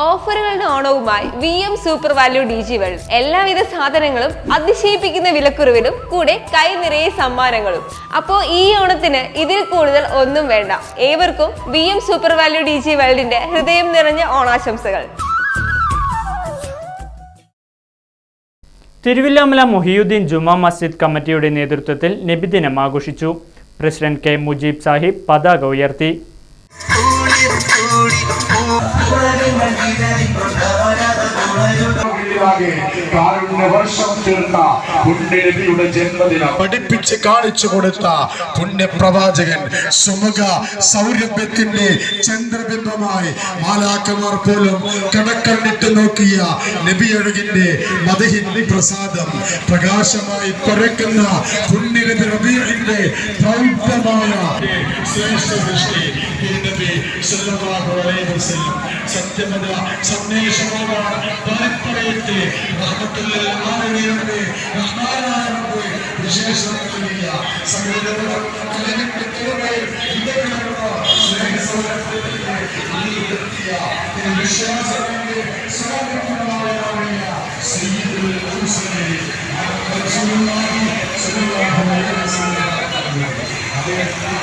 ഓഫറുകളുടെ ഓണവുമായി V M super value D G world. എല്ലാവിധ സാധനങ്ങളും അതിശയിപ്പിക്കുന്ന വിലക്കുറവിലും കൂടെ കൈ നിറയെ സമ്മാനങ്ങളും. അപ്പോ ഈ ഓണത്തിന് ഇതിൽ കൂടുതൽ ഒന്നും വേണ്ട. ഏവർക്കും V M super value D G വേൾഡിന്റെ ഹൃദയം നിറഞ്ഞ ഓണാശംസകൾ. തിരുവില്ലാമല മൊഹിയുദ്ദീൻ ജുമാ മസ്ജിദ് കമ്മിറ്റിയുടെ നേതൃത്വത്തിൽ നബിദിനം ആഘോഷിച്ചു. പ്രസിഡന്റ് കെ മുജീബ് സാഹിബ് പതാക ഉയർത്തി. പഠിപ്പിച്ച് കാണിച്ചു കൊടുത്ത പുണ്യപ്രവാചകൻ സുമുഖ സൗരഭ്യത്തിന്റെ ചന്ദ്രബിംബമായി മാലാക്കന്മാർ പോലും കണക്കണ്ണിട്ട് നോക്കിയ നബിയഴകിന്റെ മതഹിൻ പ്രസാദം പ്രകാശമായി പരക്കുന്ന പുണ്യനബി റബീഹിന്റെ പ്രൗഢമായ ശ്രേഷ്ഠ സൃഷ്ടി. സത്യമത സന്ദേശമാണ്. പരമ്പരയത്തെ വിശേഷം സംഗീതങ്ങളും വിശ്വാസത്തിന്റെ സ്വാഗതമായ സയ്യിദുൽ മുർസലീൻ റസൂലുള്ളാഹി സ്വല്ലല്ലാഹു അലൈഹി വസല്ലം. അദ്ദേഹത്തിന്റെ